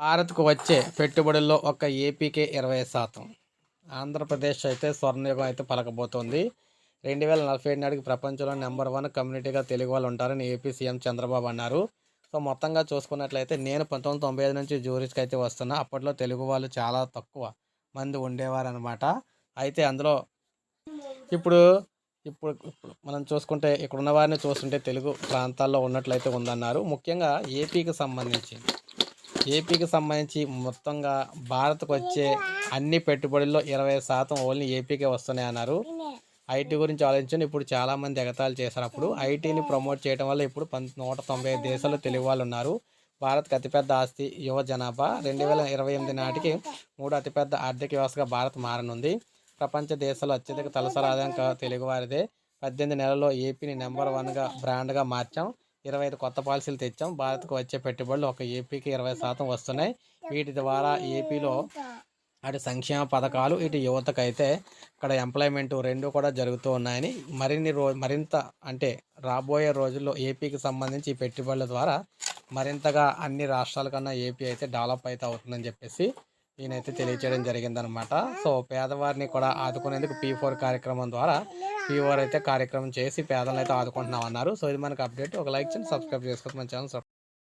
భారత్కు వచ్చే పెట్టుబడుల్లో ఒక ఏపీకే ఇరవై శాతం. ఆంధ్రప్రదేశ్ అయితే స్వర్ణయుగం అయితే పలకబోతోంది. రెండు వేల నలభై ఏడు నాటికి ప్రపంచంలో నెంబర్ వన్ కమ్యూనిటీగా తెలుగు వాళ్ళు ఉంటారని ఏపీ సీఎం చంద్రబాబు అన్నారు. సో మొత్తంగా చూసుకున్నట్లయితే నేను పంతొమ్మిది తొంభై ఐదు నుంచి జూరిస్కి అయితే వస్తున్నా. అప్పట్లో తెలుగు వాళ్ళు చాలా తక్కువ మంది ఉండేవారు అనమాట అయితే అందులో ఇప్పుడు ఇప్పుడు ఇప్పుడు మనం చూసుకుంటే ఇక్కడ ఉన్న వారిని చూస్తుంటే తెలుగు ప్రాంతాల్లో ఉన్నట్లయితే ఉందన్నారు. ముఖ్యంగా ఏపీకి సంబంధించి ఏపీకి సంబంధించి మొత్తంగా భారత్కు వచ్చే అన్ని పెట్టుబడుల్లో ఇరవై శాతం ఓన్లీ ఏపీకే వస్తున్నాయి అన్నారు. ఐటీ గురించి ఆలోచించండి. ఇప్పుడు చాలామంది ఎగతాళి చేశారు అప్పుడు. ఐటీని ప్రమోట్ చేయడం వల్ల ఇప్పుడు పంత నూట తొంభై ఐదు దేశాల్లో తెలుగు వాళ్ళు ఉన్నారు. భారత్కి అతిపెద్ద ఆస్తి యువ జనాభా. రెండు వేల ఇరవై ఎనిమిది నాటికి మూడు అతిపెద్ద ఆర్థిక వ్యవస్థగా భారత్ మారనుంది. ప్రపంచ దేశాల్లో అత్యధిక తలసరి ఆదాయం క- తెలుగువారిదే పద్దెనిమిది నెలల్లో ఏపీని నెంబర్ వన్గా బ్రాండ్గా మార్చాం. ఇరవై ఐదు కొత్త పాలసీలు తెచ్చాం. భారత్కు వచ్చే పెట్టుబడులు ఒక ఏపీకి ఇరవై శాతం వస్తున్నాయి. వీటి ద్వారా ఏపీలో అటు సంక్షేమ పథకాలు ఇటు యువతకు అయితే ఇక్కడ ఎంప్లాయ్మెంట్ రెండు కూడా జరుగుతూ ఉన్నాయని మరిన్ని రో మరింత అంటే రాబోయే రోజుల్లో ఏపీకి సంబంధించి ఈ పెట్టుబడుల ద్వారా మరింతగా అన్ని రాష్ట్రాల కన్నా ఏపీ అయితే డెవలప్ అయితే అవుతుందని చెప్పేసి ఈయనైతే తెలియచేయడం జరిగిందనమాట సో పేదవారిని కూడా ఆదుకునేందుకు పీ ఫోర్ కార్యక్రమం ద్వారా పీ ఫోర్ అయితే కార్యక్రమం చేసి పేదలను అయితే ఆదుకుంటున్నాం అన్నారు సో ఇది మనకు అప్డేట్ ఒక లైక్ చేయండి సబ్స్క్రైబ్ చేసుకోవచ్చు మన ఛానల్